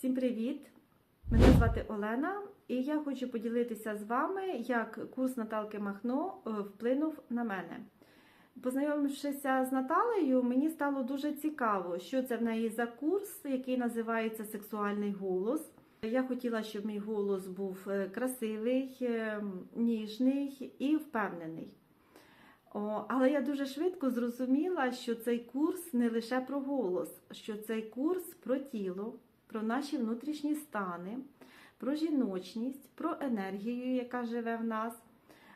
Всім привіт! Мене звати Олена, і я хочу поділитися з вами, як курс Наталки Махно е, вплинув на мене. Познайомившися з Наталею, мені стало дуже цікаво, що це в неї за курс, який називається Сексуальний голос. Я хотіла, щоб мій голос був е, красивий, е, ніжний і впевнений. О, але я дуже швидко зрозуміла, що цей курс не лише про голос, що цей курс про тіло, про наші внутрішні стани, про жіночність, про енергію, яка живе в нас.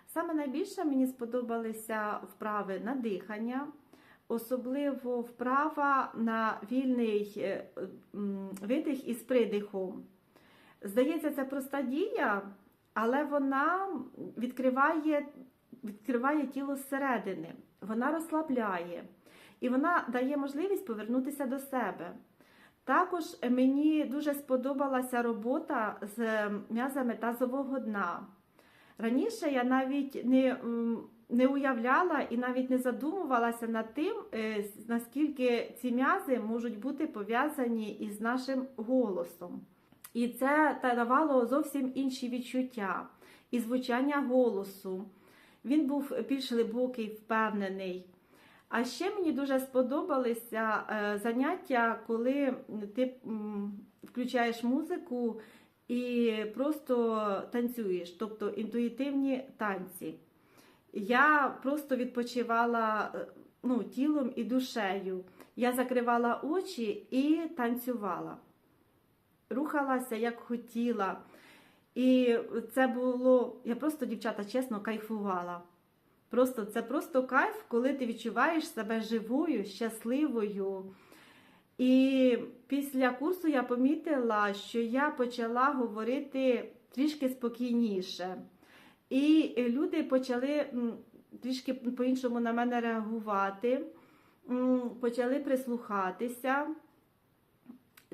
Саме найбільше мені сподобалися вправи на дихання, особливо вправа на вільний е, видих із придихом. Здається, це проста дія, але вона відкриває, відкриває тіло зсередини, вона розслабляє і вона дає можливість повернутися до себе. Також мені дуже сподобалася робота з м'язами тазового дна. Раніше я навіть не, не уявляла і навіть не задумувалася над тим, е, наскільки ці м'язи можуть бути пов'язані із нашим голосом. І це давало зовсім інші відчуття і звучання голосу. Він був більш глибокий, впевнений. А ще мені дуже сподобалися е, заняття, коли ти включаєш музику і просто танцюєш, тобто інтуїтивні танці. Я просто відпочивала е, ну, тілом і душею. Я закривала очі і танцювала. Рухалася як хотіла. І це було, я просто, дівчата, чесно, кайфувала. Просто це просто кайф, коли ти відчуваєш себе живою, щасливою. І після курсу я помітила, що я почала говорити трішки спокійніше. І люди почали трішки по-іншому на мене реагувати, почали прислухатися.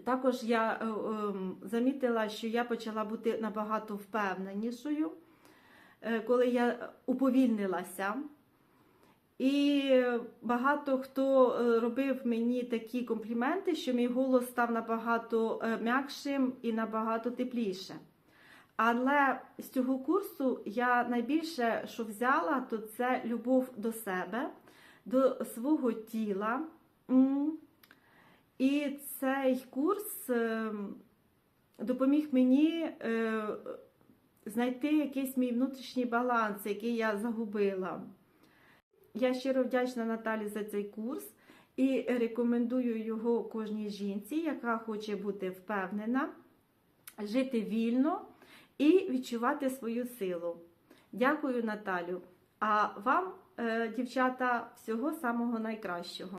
Також я е, ем, замітила, що я почала бути набагато впевненішою, коли я уповільнилася. І багато хто е, робив мені такі компліменти, що мій голос став набагато е, м'якшим і набагато тепліше. Але з цього курсу я найбільше, що взяла, то це любов до себе, до свого тіла. І цей курс е, допоміг мені е, знайти якийсь мій внутрішній баланс, який я загубила. Я щиро вдячна Наталі за цей курс і рекомендую його кожній жінці, яка хоче бути впевнена, жити вільно і відчувати свою силу. Дякую, Наталю. А вам, е, дівчата, всього самого найкращого.